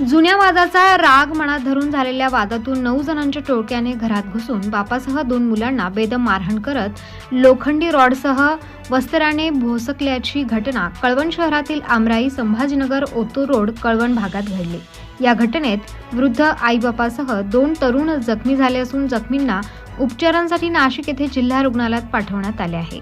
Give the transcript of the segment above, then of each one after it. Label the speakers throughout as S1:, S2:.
S1: जुन्या वादाचा राग मनात धरून झालेल्या वादातून नऊ जणांच्या टोळक्याने घरात घुसून बापासह दोन मुलांना बेदम मारहाण करत लोखंडी रॉडसह वस्त्राने भोसकल्याची घटना कळवण शहरातील आमराई संभाजीनगर ओतो रोड कळवण भागात घडली. या घटनेत वृद्ध आईबापासह दोन तरुण जखमी झाले असून जखमींना उपचारांसाठी नाशिक येथे जिल्हा रुग्णालयात पाठवण्यात आले आहे.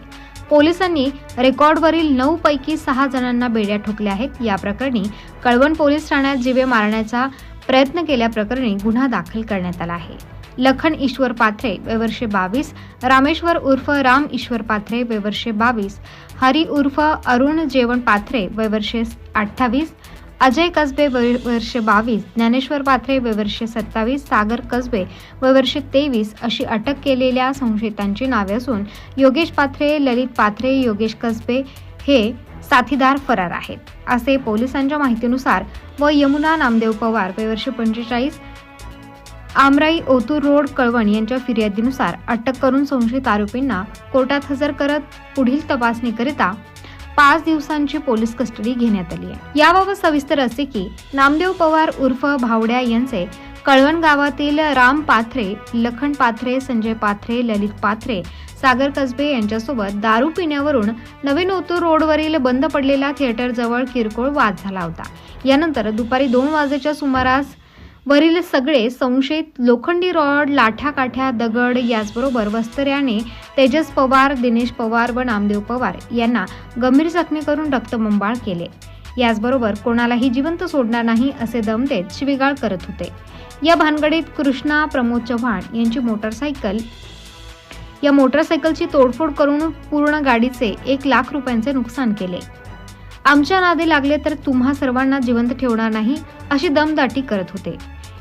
S1: पोलिसांनी रेकॉर्डवरील नऊ पैकी सहा जणांना बेड्या ठोकल्या आहेत. या प्रकरणी कळवण पोलीस ठाण्यात जीवे मारण्याचा प्रयत्न केल्याप्रकरणी गुन्हा दाखल करण्यात आला आहे. लखन ईश्वर पाथरे वेवर्षे बावीस रामेश्वर उर्फ राम ईश्वर पाथरे वेवर्षे बावीस हरी उर्फ अरुण जेवण पाथरे वेवर्षे अठ्ठावीस अजय कसबे वर्ष वर्षे बावीस ज्ञानेश्वर पाथरे वर्ष सत्तावीस सागर कसबे वर्ष तेवीस अशी अटक केलेल्या संशयितांची नावे असून योगेश पाथरे ललित पाथरे योगेश कसबे हे साथीदार फरार आहेत. असे पोलिसांच्या माहितीनुसार व यमुना नामदेव पवार वयवर्षे पंचेचाळीस आमराई ओतूर रोड कळवण यांच्या फिर्यादीनुसार अटक करून संशयित आरोपींना कोर्टात हजर करत पुढील तपासणीकरिता पाच दिवसांची पोलीस कस्टडी घेण्यात आली आहे. याबाबत सविस्तर असे की नामदेव पवार उर्फ भावड्या यांचे कळवण गावातील राम पाथरे लखन पाथरे संजय पाथरे ललित पाथरे सागर कसबे यांच्यासोबत दारू पिण्यावरून नवीन ओतूर रोडवरील बंद पडलेला थिएटरजवळ किरकोळ वाद झाला होता. यानंतर दुपारी दोन वाजेच्या सुमारास वरील सगळे संशयित लोखंडी रॉड लाठ्या काठ्या दगड याचबरोबर वस्तऱ्याने तेजस पवार दिनेश पवार व नामदेव पवार यांना गंभीर जखमी करून रक्तमंबाळ केले. याचबरोबर कोणालाही जिवंत सोडणार नाही असे दम देत शिवीगाळ करत होते. या भानगडीत कृष्णा प्रमोद चव्हाण यांची मोटरसायकल या मोटरसायकलची तोडफोड करून पूर्ण गाडीचे एक लाख रुपयांचे नुकसान केले. आमच्या नादे लागले तर तुम्हा सर्वांना जिवंत ठेवणार नाही अशी दमदाटी करत होते.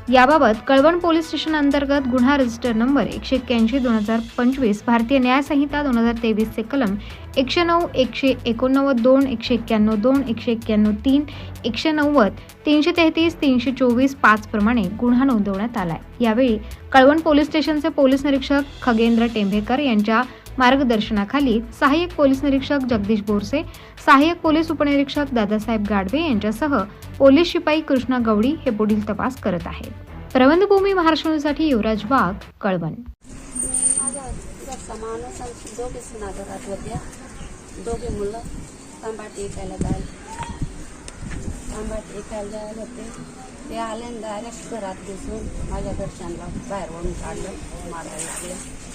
S1: याबाबत कळवण पोलीस स्टेशन अंतर्गत गुन्हा रजिस्टर नंबर एकशे एक्क्याऐंशी दोन हजार पंचवीस भारतीय न्यायसंहिता दोन हजार तेवीसचे कलम एकशे नऊ एकशे एकोणनव्वद दोन एकशे एक्क्याण्णव दोन एकशे एक्क्याण्णव तीन एकशे नव्वद तीनशे तेहतीस तीनशे चोवीस पाच प्रमाणे गुन्हा नोंदवण्यात आला आहे यावेळी कळवण पोलीस स्टेशनचे पोलीस निरीक्षक खगेंद्र टेंभेकर यांच्या मार्गदर्शनाखाली सहाय्यक पोलीस निरीक्षक जगदीश बोरसे सहाय्यक पोलीस उपनिरीक्षक दादासाहेब गाडवे यांच्यासह पोलीस शिपाई कृष्णा गवडी हे पुढील तपास करत आहेत. प्रबंधभूमी महाराष्ट्रासाठी युवराज वाघ कळवण.
S2: दोघे मुलं तांबाट ऐकायला जायला तांबाट ऐकायला जायला होते. ते आले डायरेक्ट घरात दिसून माझ्या घरच्यांना बाहेर ओढून काढलं. मारायला लागलं.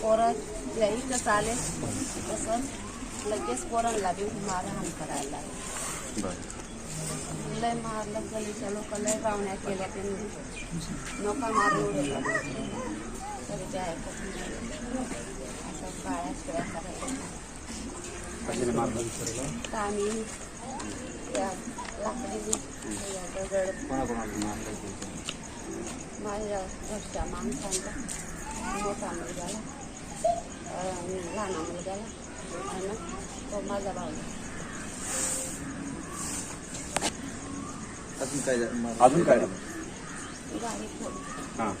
S2: फ़ौरन यही तो साले सर लगे फ़ौरन लगे मारा हम करा ले मार लग गली चलो कल राउन है के लेते नौका मार उड़े चले जाए सब काया चला करे तामी या लकड़ी मिल जाला लहान मुलगाला आणि तो माझा भाऊ
S3: अजून काय झालं? अजून काय
S2: गाडी फोडली
S3: हां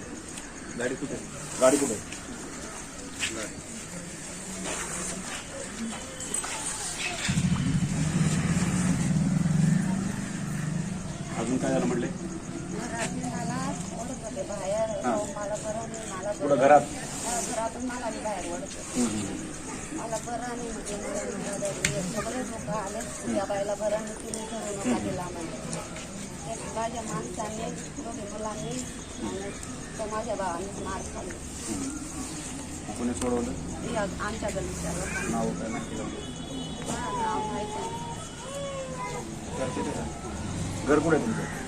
S3: गाडी कुठे गाडी कुठे अजून काय झालं म्हटले? पुढं घरात
S2: घरातून मला बाहेर. मला बरं हे सगळे लोक आले त्या बाईला बरं तिने म्हणजे माझ्या माणसाने दोघे मुलांनी आणि तो माझ्या भावाने मार
S3: कोणी सोडवलं
S2: आमच्या
S3: नाव काय
S2: नाव माहिती.
S3: घर कुठे तुमचं